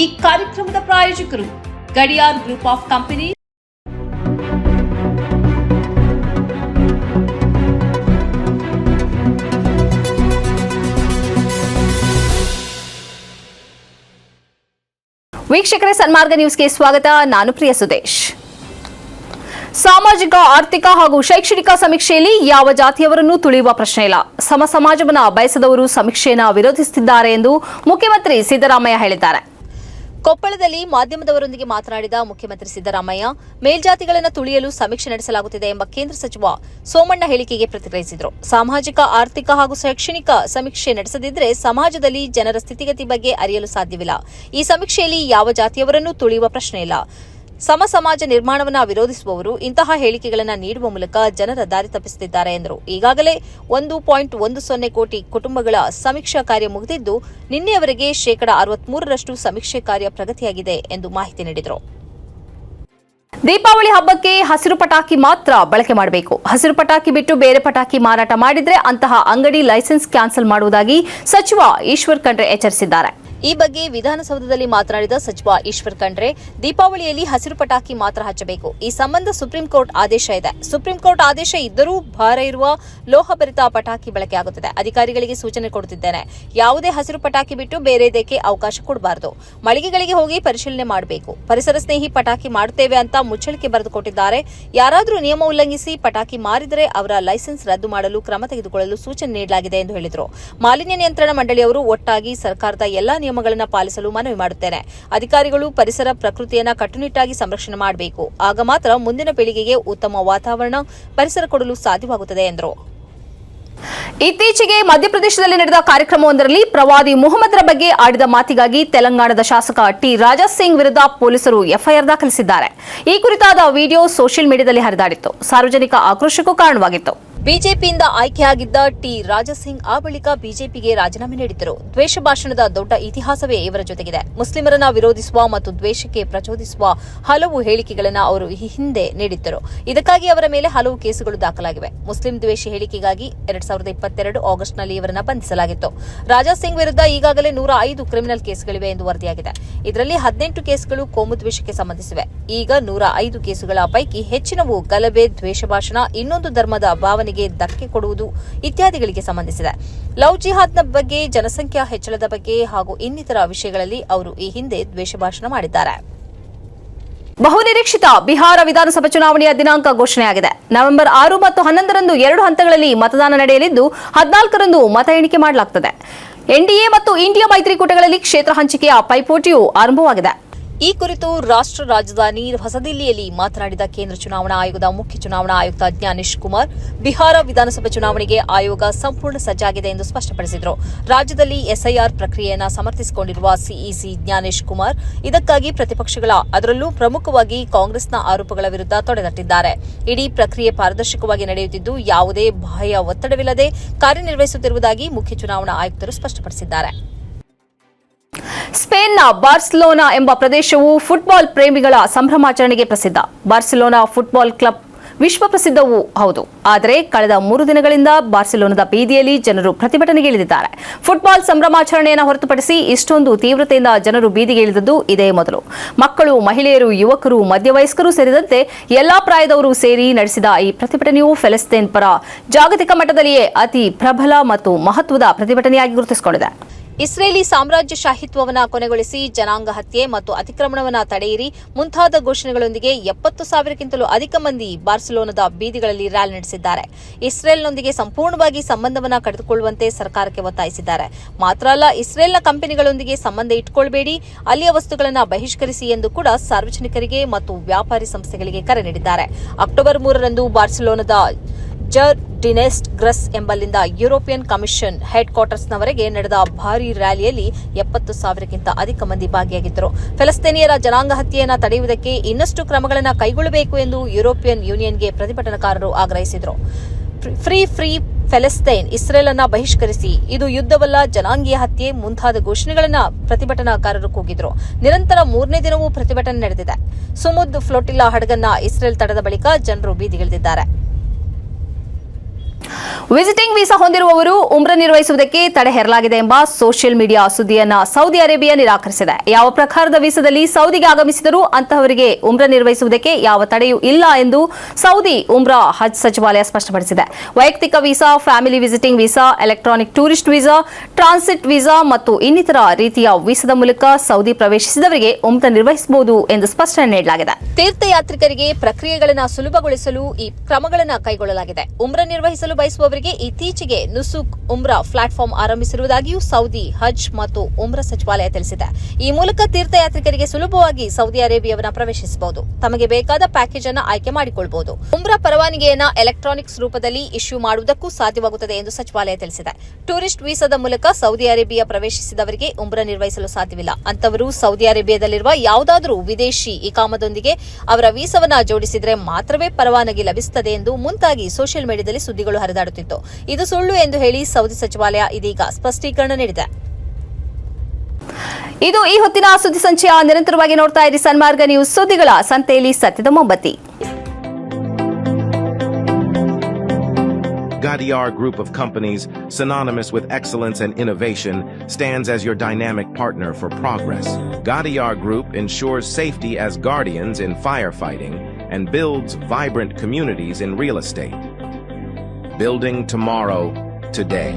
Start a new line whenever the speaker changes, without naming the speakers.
ಈ ಕಾರ್ಯಕ್ರಮದ ಪ್ರಾಯೋಜಕರು ಗಡಿಯಾರ್ ಗ್ರೂಪ್ ಆಫ್ ಕಂಪನಿ
ವೀಕ್ಷಕರ, ಸನ್ಮಾರ್ಗ ನ್ಯೂಸ್ಗೆ ಸ್ವಾಗತ. ನಾನು ಪ್ರಿಯ ಸುದೇಶ್. ಸಾಮಾಜಿಕ, ಆರ್ಥಿಕ ಹಾಗೂ ಶೈಕ್ಷಣಿಕ ಸಮೀಕ್ಷೆಯಲ್ಲಿ ಯಾವ ಜಾತಿಯವರನ್ನೂ ತುಳಿಯುವ ಪ್ರಶ್ನೆ ಇಲ್ಲ. ಸಮ ಸಮಾಜವನ್ನು ಬಯಸದವರು ಸಮೀಕ್ಷೆಯನ್ನು ವಿರೋಧಿಸುತ್ತಿದ್ದಾರೆ ಎಂದು ಮುಖ್ಯಮಂತ್ರಿ ಸಿದ್ದರಾಮಯ್ಯ ಹೇಳಿದ್ದಾರೆ. ಕೊಪ್ಪಳದಲ್ಲಿ ಮಾಧ್ಯಮದವರೊಂದಿಗೆ ಮಾತನಾಡಿದ ಮುಖ್ಯಮಂತ್ರಿ ಸಿದ್ದರಾಮಯ್ಯ, ಮೇಲ್ಜಾತಿಗಳನ್ನು ತುಳಿಯಲು ಸಮೀಕ್ಷೆ ನಡೆಸಲಾಗುತ್ತಿದೆ ಎಂಬ ಕೇಂದ್ರ ಸಚಿವ ಸೋಮಣ್ಣ ಹೇಳಿಕೆಗೆ ಪ್ರತಿಕ್ರಿಯಿಸಿದರು. ಸಾಮಾಜಿಕ, ಆರ್ಥಿಕ ಹಾಗೂ ಶೈಕ್ಷಣಿಕ ಸಮೀಕ್ಷೆ ನಡೆಸದಿದ್ದರೆ ಸಮಾಜದಲ್ಲಿ ಜನರ ಸ್ಥಿತಿಗತಿ ಬಗ್ಗೆ ಅರಿಯಲು ಸಾಧ್ಯವಿಲ್ಲ. ಈ ಸಮೀಕ್ಷೆಯಲ್ಲಿ ಯಾವ ಜಾತಿಯವರನ್ನೂ ತುಳಿಯುವ ಪ್ರಶ್ನೆ ಇಲ್ಲ. ಸಮ ಸಮಾಜ ನಿರ್ಮಾಣವನ್ನು ವಿರೋಧಿಸುವವರು ಇಂತಹ ಹೇಳಿಕೆಗಳನ್ನು ನೀಡುವ ಮೂಲಕ ಜನರ ದಾರಿ ತಪ್ಪಿಸುತ್ತಿದ್ದಾರೆ ಎಂದರು. ಈಗಾಗಲೇ ಒಂದು ಪಾಯಿಂಟ್ ಒಂದು ಸೊನ್ನೆ ಕೋಟಿ ಕುಟುಂಬಗಳ ಸಮೀಕ್ಷಾ ಕಾರ್ಯ ಮುಗಿದಿದ್ದು, ನಿನ್ನೆಯವರೆಗೆ ಶೇಕಡಾ ಅರವತ್ಮೂರರಷ್ಟು ಸಮೀಕ್ಷೆ ಕಾರ್ಯ ಪ್ರಗತಿಯಾಗಿದೆ ಎಂದು ಮಾಹಿತಿ ನೀಡಿದರು. ದೀಪಾವಳಿ ಹಬ್ಬಕ್ಕೆ ಹಸಿರು ಪಟಾಕಿ ಮಾತ್ರ ಬಳಕೆ ಮಾಡಬೇಕು. ಹಸಿರು ಪಟಾಕಿ ಬಿಟ್ಟು ಬೇರೆ ಪಟಾಕಿ ಮಾರಾಟ ಮಾಡಿದರೆ ಅಂತಹ ಅಂಗಡಿ ಲೈಸೆನ್ಸ್ ಕ್ಯಾನ್ಸಲ್ ಮಾಡುವುದಾಗಿ ಸಚಿವ ಈಶ್ವರ್ ಖಂಡ್ರೆ ಎಚ್ಚರಿಸಿದ್ದಾರೆ. ಈ ಬಗ್ಗೆ ವಿಧಾನಸೌಧದಲ್ಲಿ ಮಾತನಾಡಿದ ಸಚಿವ ಈಶ್ವರ್ ಖಂಡ್ರೆ, ದೀಪಾವಳಿಯಲ್ಲಿ ಹಸಿರು ಪಟಾಕಿ ಮಾತ್ರ ಹಚ್ಚಬೇಕು. ಈ ಸಂಬಂಧ ಸುಪ್ರೀಂ ಕೋರ್ಟ್ ಆದೇಶ ಇದೆ. ಸುಪ್ರೀಂ ಕೋರ್ಟ್ ಆದೇಶ ಇದ್ದರೂ ಭಾರ ಇರುವ ಲೋಹಭರಿತ ಪಟಾಕಿ ಬಳಕೆಯಾಗುತ್ತದೆ ಅಧಿಕಾರಿಗಳಿಗೆ ಸೂಚನೆ ಕೊಡುತ್ತಿದ್ದೇನೆ. ಯಾವುದೇ ಹಸಿರು ಪಟಾಕಿ ಬಿಟ್ಟು ಬೇರೆದಕ್ಕೆ ಅವಕಾಶ ಕೊಡಬಾರದು. ಮಳಿಗೆಗಳಿಗೆ ಹೋಗಿ ಪರಿಶೀಲನೆ ಮಾಡಬೇಕು. ಪರಿಸರ ಸ್ನೇಹಿ ಪಟಾಕಿ ಮಾಡುತ್ತೇವೆ ಅಂತ ಮುಚ್ಚಳಿಕೆ ಬರೆದುಕೊಟ್ಟಿದ್ದಾರೆ. ಯಾರಾದರೂ ನಿಯಮ ಉಲ್ಲಂಘಿಸಿ ಪಟಾಕಿ ಮಾರಿದರೆ ಅವರ ಲೈಸೆನ್ಸ್ ರದ್ದು ಮಾಡಲು ಕ್ರಮ ತೆಗೆದುಕೊಳ್ಳಲು ಸೂಚನೆ ನೀಡಲಾಗಿದೆ ಎಂದು ಹೇಳಿದರು. ಮಾಲಿನ್ಯ ನಿಯಂತ್ರಣ ಮಂಡಳಿಯವರು ಒಟ್ಟಾಗಿ ಸರ್ಕಾರದ ಎಲ್ಲಾ ನಿಯಮಗಳನ್ನು ಪಾಲಿಸಲು ಮನವಿ ಮಾಡುತ್ತೇನೆ. ಅಧಿಕಾರಿಗಳು ಪರಿಸರ ಪ್ರಕೃತಿಯನ್ನು ಕಟ್ಟುನಿಟ್ಟಾಗಿ ಸಂರಕ್ಷಣೆ ಮಾಡಬೇಕು. ಆಗ ಮಾತ್ರ ಮುಂದಿನ ಪೀಳಿಗೆಗೆ ಉತ್ತಮ ವಾತಾವರಣ ಪರಿಸರ ಕೊಡಲು ಸಾಧ್ಯವಾಗುತ್ತದೆ, ಎಂದರು. ಇತ್ತೀಚೆಗೆ ಮಧ್ಯಪ್ರದೇಶದಲ್ಲಿ ನಡೆದ ಕಾರ್ಯಕ್ರಮವೊಂದರಲ್ಲಿ ಪ್ರವಾದಿ ಮುಹಮ್ಮದರ ಬಗ್ಗೆ ಆಡಿದ ಮಾತಿಗಾಗಿ ತೆಲಂಗಾಣದ ಶಾಸಕ ಟಿ ರಾಜಾ ಸಿಂಗ್ ವಿರುದ್ಧ ಪೊಲೀಸರು ಎಫ್ಐಆರ್ ದಾಖಲಿಸಿದ್ದಾರೆ. ಈ ಕುರಿತಾದ ವಿಡಿಯೋ ಸೋಷಿಯಲ್ ಮೀಡಿಯಾದಲ್ಲಿ ಹರಿದಾಡಿತ್ತು. ಸಾರ್ವಜನಿಕ ಆಕ್ರೋಶಕ್ಕೂ ಕಾರಣವಾಗಿತ್ತು. ಬಿಜೆಪಿಯಿಂದ ಆಯ್ಕೆಯಾಗಿದ್ದ ಟಿ ರಾಜಸಿಂಗ್ ಆ ಬಳಿಕ ಬಿಜೆಪಿಗೆ ರಾಜೀನಾಮೆ ನೀಡಿದ್ದರು. ದ್ವೇಷ ಭಾಷಣದ ದೊಡ್ಡ ಇತಿಹಾಸವೇ ಇವರ ಜೊತೆಗಿದೆ. ಮುಸ್ಲಿಮರನ್ನ ವಿರೋಧಿಸುವ ಮತ್ತು ದ್ವೇಷಕ್ಕೆ ಪ್ರಚೋದಿಸುವ ಹಲವು ಹೇಳಿಕೆಗಳನ್ನು ಅವರು ಈ ಹಿಂದೆ ನೀಡಿದ್ದರು. ಇದಕ್ಕಾಗಿ ಅವರ ಮೇಲೆ ಹಲವು ಕೇಸುಗಳು ದಾಖಲಾಗಿವೆ. ಮುಸ್ಲಿಂ ದ್ವೇಷ ಹೇಳಿಕೆಗಾಗಿ ಎರಡ್ ಸಾವಿರದ ಇಪ್ಪತ್ತೆರಡು ಆಗಸ್ಟ್ನಲ್ಲಿ ಇವರನ್ನ ಬಂಧಿಸಲಾಗಿತ್ತು. ರಾಜಾ ಸಿಂಗ್ ವಿರುದ್ಧ ಈಗಾಗಲೇ ನೂರ ಐದು ಕ್ರಿಮಿನಲ್ ಕೇಸುಗಳಿವೆ ಎಂದು ವರದಿಯಾಗಿದೆ. ಇದರಲ್ಲಿ ಹದಿನೆಂಟು ಕೇಸುಗಳು ಕೋಮು ದ್ವೇಷಕ್ಕೆ ಸಂಬಂಧಿಸಿವೆ. ಈಗ ನೂರ ಐದು ಕೇಸುಗಳ ಪೈಕಿ ಹೆಚ್ಚಿನವು ಗಲಭೆ, ದ್ವೇಷ ಭಾಷಣ, ಇನ್ನೊಂದು ಧರ್ಮದ ಭಾವನೆಗೆ ಧಕ್ಕೆ ಕೊಡುವುದು ಇತ್ಯಾದಿಗಳಿಗೆ ಸಂಬಂಧಿಸಿದೆ. ಲವ್ ಜಿಹಾದ್ನ ಬಗ್ಗೆ, ಜನಸಂಖ್ಯಾ ಹೆಚ್ಚಳದ ಬಗ್ಗೆ ಹಾಗೂ ಇನ್ನಿತರ ವಿಷಯಗಳಲ್ಲಿ ಅವರು ಈ ಹಿಂದೆ ದ್ವೇಷ ಭಾಷಣ ಮಾಡಿದ್ದಾರೆ. ಬಹುನಿರೀಕ್ಷಿತ ಬಿಹಾರ ವಿಧಾನಸಭಾ ಚುನಾವಣೆಯ ದಿನಾಂಕ ಘೋಷಣೆಯಾಗಿದೆ. ನವೆಂಬರ್ ಆರು ಮತ್ತು ಹನ್ನೊಂದರಂದು ಎರಡು ಹಂತಗಳಲ್ಲಿ ಮತದಾನ ನಡೆಯಲಿದ್ದು, ಹದಿನಾಲ್ಕರಂದು ಮತ ಎಣಿಕೆ ಮಾಡಲಾಗುತ್ತದೆ ಎನ್ಡಿಎ ಮತ್ತು ಇಂಡಿಯಾ ಮೈತ್ರಿಕೂಟಗಳಲ್ಲಿ ಕ್ಷೇತ್ರ ಹಂಚಿಕೆಯ ಪೈಪೋಟಿಯು ಆರಂಭವಾಗಿದೆ. ಈ ಕುರಿತು ರಾಷ್ಟ್ರ ರಾಜಧಾನಿ ಹೊಸದಿಲ್ಲಿಯಲ್ಲಿ ಮಾತನಾಡಿದ ಕೇಂದ್ರ ಚುನಾವಣಾ ಆಯೋಗದ ಮುಖ್ಯ ಚುನಾವಣಾ ಆಯುಕ್ತ ಜ್ಞಾನೇಶ್ ಕುಮಾರ್, ಬಿಹಾರ ವಿಧಾನಸಭೆ ಚುನಾವಣೆಗೆ ಆಯೋಗ ಸಂಪೂರ್ಣ ಸಜ್ಜಾಗಿದೆ ಎಂದು ಸ್ಪಷ್ಟಪಡಿಸಿದರು. ರಾಜ್ಯದಲ್ಲಿ ಎಸ್ಐಆರ್ ಪ್ರಕ್ರಿಯೆಯನ್ನು ಸಮರ್ಥಿಸಿಕೊಂಡಿರುವ ಸಿಇಸಿ ಜ್ಞಾನೇಶ್ ಕುಮಾರ್, ಇದಕ್ಕಾಗಿ ಪ್ರತಿಪಕ್ಷಗಳ ಅದರಲ್ಲೂ ಪ್ರಮುಖವಾಗಿ ಕಾಂಗ್ರೆಸ್ನ ಆರೋಪಗಳ ವಿರುದ್ಧ ತೊಡೆದಟ್ಟಿದ್ದಾರೆ ಇಡೀ ಪ್ರಕ್ರಿಯೆ ಪಾರದರ್ಶಕವಾಗಿ ನಡೆಯುತ್ತಿದ್ದು ಯಾವುದೇ ಬಾಹ್ಯ ಒತ್ತಡವಿಲ್ಲದೆ ಕಾರ್ಯನಿರ್ವಹಿಸುತ್ತಿರುವುದಾಗಿ ಮುಖ್ಯ ಚುನಾವಣಾ ಆಯುಕ್ತರು ಸ್ಪಷ್ಟಪಡಿಸಿದ್ದಾರೆ. ಸ್ಪೇನ್ನ ಬಾರ್ಸಿಲೋನಾ ಎಂಬ ಪ್ರದೇಶವು ಫುಟ್ಬಾಲ್ ಪ್ರೇಮಿಗಳ ಸಂಭ್ರಮಾಚರಣೆಗೆ ಪ್ರಸಿದ್ಧ. ಬಾರ್ಸಿಲೋನಾ ಫುಟ್ಬಾಲ್ ಕ್ಲಬ್ ವಿಶ್ವ ಪ್ರಸಿದ್ಧವೂ ಹೌದು. ಆದರೆ ಕಳೆದ ಮೂರು ದಿನಗಳಿಂದ ಬಾರ್ಸಿಲೋನಾದ ಬೀದಿಯಲ್ಲಿ ಜನರು ಪ್ರತಿಭಟನೆಗೆ ಇಳಿದಿದ್ದಾರೆ. ಫುಟ್ಬಾಲ್ ಸಂಭ್ರಮಾಚರಣೆಯನ್ನು ಹೊರತುಪಡಿಸಿ ಇಷ್ಟೊಂದು ತೀವ್ರತೆಯಿಂದ ಜನರು ಬೀದಿಗೆ ಇಳಿದದ್ದು ಇದೇ ಮೊದಲು. ಮಕ್ಕಳು, ಮಹಿಳೆಯರು, ಯುವಕರು, ಮಧ್ಯವಯಸ್ಕರು ಸೇರಿದಂತೆ ಎಲ್ಲಾ ಪ್ರಾಯದವರು ಸೇರಿ ನಡೆಸಿದ ಈ ಪ್ರತಿಭಟನೆಯು ಫೆಲೆಸ್ತೇನ್ ಪರ ಜಾಗತಿಕ ಮಟ್ಟದಲ್ಲಿಯೇ ಅತಿ ಪ್ರಬಲ ಮತ್ತು ಮಹತ್ವದ ಪ್ರತಿಭಟನೆಯಾಗಿ ಗುರುತಿಸಿಕೊಂಡಿದೆ. ಇಸ್ರೇಲಿ ಸಾಮ್ರಾಜ್ಯಶಾಹಿತ್ವವನ್ನು ಕೊನೆಗೊಳಿಸಿ ಜನಾಂಗ ಹತ್ಯೆ ಮತ್ತು ಅತಿಕ್ರಮಣವನ್ನು ತಡೆಯಿರಿ ಮುಂತಾದ ಘೋಷಣೆಗಳೊಂದಿಗೆ ಎಪ್ಪತ್ತು ಸಾವಿರಕ್ಕಿಂತಲೂ ಅಧಿಕ ಮಂದಿ ಬಾರ್ಸಿಲೋನದ ಬೀದಿಗಳಲ್ಲಿ ರ್ಯಾಲಿ ನಡೆಸಿದ್ದಾರೆ. ಇಸ್ರೇಲ್ನೊಂದಿಗೆ ಸಂಪೂರ್ಣವಾಗಿ ಸಂಬಂಧವನ್ನು ಕಡಿದುಕೊಳ್ಳುವಂತೆ ಸರ್ಕಾರಕ್ಕೆ ಒತ್ತಾಯಿಸಿದ್ದಾರೆ. ಮಾತ್ರ ಅಲ್ಲ, ಇಸ್ರೇಲ್ನ ಕಂಪನಿಗಳೊಂದಿಗೆ ಸಂಬಂಧ ಇಟ್ಟುಕೊಳ್ಳಬೇಡಿ ಅಲ್ಲಿಯ ವಸ್ತುಗಳನ್ನು ಬಹಿಷ್ಕರಿಸಿ ಎಂದು ಕೂಡ ಸಾರ್ವಜನಿಕರಿಗೆ ಮತ್ತು ವ್ಯಾಪಾರಿ ಸಂಸ್ಥೆಗಳಿಗೆ ಕರೆ ನೀಡಿದ್ದಾರೆ. ಅಕ್ಟೋಬರ್ ಮೂರರಂದು ಬಾರ್ಸಿಲೋನಾದ ಜರ್ ಡಿನೆಸ್ಟ್ ಗ್ರಸ್ ಎಂಬಲ್ಲಿಂದ ಯುರೋಪಿಯನ್ ಕಮಿಷನ್ ಹೆಡ್ ಕ್ವಾರ್ಟರ್ಸ್ನವರೆಗೆ ನಡೆದ ಭಾರೀ ರ್ಯಾಲಿಯಲ್ಲಿ ಎಪ್ಪತ್ತು ಸಾವಿರಕ್ಕಿಂತ ಅಧಿಕ ಮಂದಿ ಭಾಗಿಯಾಗಿದ್ದರು. ಫೆಲಸ್ತೀನಿಯರ ಜನಾಂಗ ಹತ್ಯೆಯನ್ನು ತಡೆಯುವುದಕ್ಕೆ ಇನ್ನಷ್ಟು ಕ್ರಮಗಳನ್ನು ಕೈಗೊಳ್ಳಬೇಕು ಎಂದು ಯುರೋಪಿಯನ್ ಯೂನಿಯನ್ಗೆ ಪ್ರತಿಭಟನಾಕಾರರು ಆಗ್ರಹಿಸಿದರು. ಫ್ರೀ ಫ್ರೀ ಫೆಲೆಸ್ತೈನ್ ಇಸ್ರೇಲ್ ಅನ್ನ ಬಹಿಷ್ಕರಿಸಿ, ಇದು ಯುದ್ಧವಲ್ಲ, ಜನಾಂಗೀಯ ಹತ್ಯೆ ಮುಂತಾದ ಘೋಷಣೆಗಳನ್ನು ಪ್ರತಿಭಟನಾಕಾರರು ಕೂಗಿದ್ರು. ನಿರಂತರ ಮೂರನೇ ದಿನವೂ ಪ್ರತಿಭಟನೆ ನಡೆದಿದೆ. ಸುಮುದ್ ಫ್ಲೋಟಿಲ್ಲಾ ಹಡಗನ್ನ ಇಸ್ರೇಲ್ ತಡೆದ ಬಳಿಕ ಜನರು ಬೀದಿಗಿಳಿದಿದ್ದಾರೆ. ವಿಸಿಟಿಂಗ್ ವೀಸಾ ಹೊಂದಿರುವವರು ಉಮ್ರ ನಿರ್ವಹಿಸುವುದಕ್ಕೆ ತಡೆ ಹೇರಲಾಗಿದೆ ಎಂಬ ಸೋಷಿಯಲ್ ಮೀಡಿಯಾ ಸುದ್ದಿಯನ್ನ ಸೌದಿ ಅರೇಬಿಯಾ ನಿರಾಕರಿಸಿದೆ. ಯಾವ ಪ್ರಕಾರದ ವೀಸಾದಲ್ಲಿ ಸೌದಿಗೆ ಆಗಮಿಸಿದರೂ ಅಂತಹವರಿಗೆ ಉಮ್ರ ನಿರ್ವಹಿಸುವುದಕ್ಕೆ ಯಾವ ತಡೆಯೂ ಇಲ್ಲ ಎಂದು ಸೌದಿ ಉಮ್ರಾ ಹಜ್ ಸಚಿವಾಲಯ ಸ್ಪಷ್ಟಪಡಿಸಿದೆ. ವೈಯಕ್ತಿಕ visa family visiting visa electronic tourist visa transit visa ಮತ್ತು ಇನ್ನಿತರ ರೀತಿಯ ವೀಸಾದ ಮೂಲಕ ಸೌದಿ ಪ್ರವೇಶಿಸಿದವರಿಗೆ ಉಮ್ರ ನಿರ್ವಹಿಸಬಹುದು ಎಂದು ಸ್ಪಷ್ಟನೆ ನೀಡಲಾಗಿದೆ. ತೀರ್ಥಯಾತ್ರಿಕರಿಗೆ ಪ್ರಕ್ರಿಯೆಗಳನ್ನು ಸುಲಭಗೊಳಿಸಲು ಈ ಕ್ರಮಗಳನ್ನು ಕೈಗೊಳ್ಳಲಾಗಿದೆ. ಉಮ್ರ ನಿರ್ವಹಿಸಲು ಬಯಸುವವರಿಗೆ ಇತ್ತೀಚೆಗೆ ನುಸುಕ್ ಉಮ್ರಾ ಪ್ಲಾಟ್ಫಾರ್ಮ್ ಆರಂಭಿಸಿರುವುದಾಗಿಯೂ ಸೌದಿ ಹಜ್ ಮತ್ತು ಉಮ್ರಾ ಸಚಿವಾಲಯ ತಿಳಿಸಿದೆ. ಈ ಮೂಲಕ ತೀರ್ಥಯಾತ್ರಿಕರಿಗೆ ಸುಲಭವಾಗಿ ಸೌದಿ ಅರೇಬಿಯಾವನ್ನ ಪ್ರವೇಶಿಸಬಹುದು. ತಮಗೆ ಬೇಕಾದ ಪ್ಯಾಕೇಜ್ ಅನ್ನು ಆಯ್ಕೆ ಮಾಡಿಕೊಳ್ಳಬಹುದು ಉಮ್ರಾ ಪರವಾನಗಿಯನ್ನ ಎಲೆಕ್ಟ್ರಾನಿಕ್ಸ್ ರೂಪದಲ್ಲಿ ಇಶ್ಯೂ ಮಾಡುವುದಕ್ಕೂ ಸಾಧ್ಯವಾಗುತ್ತದೆ ಎಂದು ಸಚಿವಾಲಯ ತಿಳಿಸಿದೆ. ಟೂರಿಸ್ಟ್ ವೀಸಾದ ಮೂಲಕ ಸೌದಿ ಅರೇಬಿಯಾ ಪ್ರವೇಶಿಸಿದವರಿಗೆ ಉಮ್ರಾ ನಿರ್ವಹಿಸಲು ಸಾಧ್ಯವಿಲ್ಲ. ಅಂತವರು ಸೌದಿ ಅರೇಬಿಯಾದಲ್ಲಿರುವ ಯಾವುದಾದರೂ ವಿದೇಶಿ ಇಕಾಮದೊಂದಿಗೆ ಅವರ ವೀಸಾವನ್ನ ಜೋಡಿಸಿದರೆ ಮಾತ್ರವೇ ಪರವಾನಗಿ ಲಭಿಸುತ್ತದೆ ಎಂದು ಮುಂತಾಗಿ ಸೋಷಿಯಲ್ ಮೀಡಿಯಾದಲ್ಲಿ ಸುದ್ದಿಗಳು ಹರಿದಾಡುತ್ತಿತ್ತು ಇದು ಸುಳ್ಳು ಎಂದು ಹೇಳಿ ಸೌದಿ ಸಚಿವಾಲಯ ಇದೀಗ ಸ್ಪಷ್ಟೀಕರಣ ನೀಡಿದೆ ಇದು ಈ ಹೊತ್ತಿನ ಸುದ್ದಿ ಸಂಚಯ ನಿರಂತರವಾಗಿ ನೋಡ್ತಾ ಇರಿ ಸನ್ಮಾರ್ಗ ನ್ಯೂಸ್ ಸುದ್ದಿಗಳ ಸಂತೆಯಲ್ಲಿ ಸತ್ಯದ ಮೊಂಬತ್ತಿ
Gadiar Group of Companies, synonymous with excellence and innovation, stands as your dynamic partner for progress. Gadiar Group ensures safety as guardians in firefighting and builds vibrant communities in real estate. Building tomorrow, today.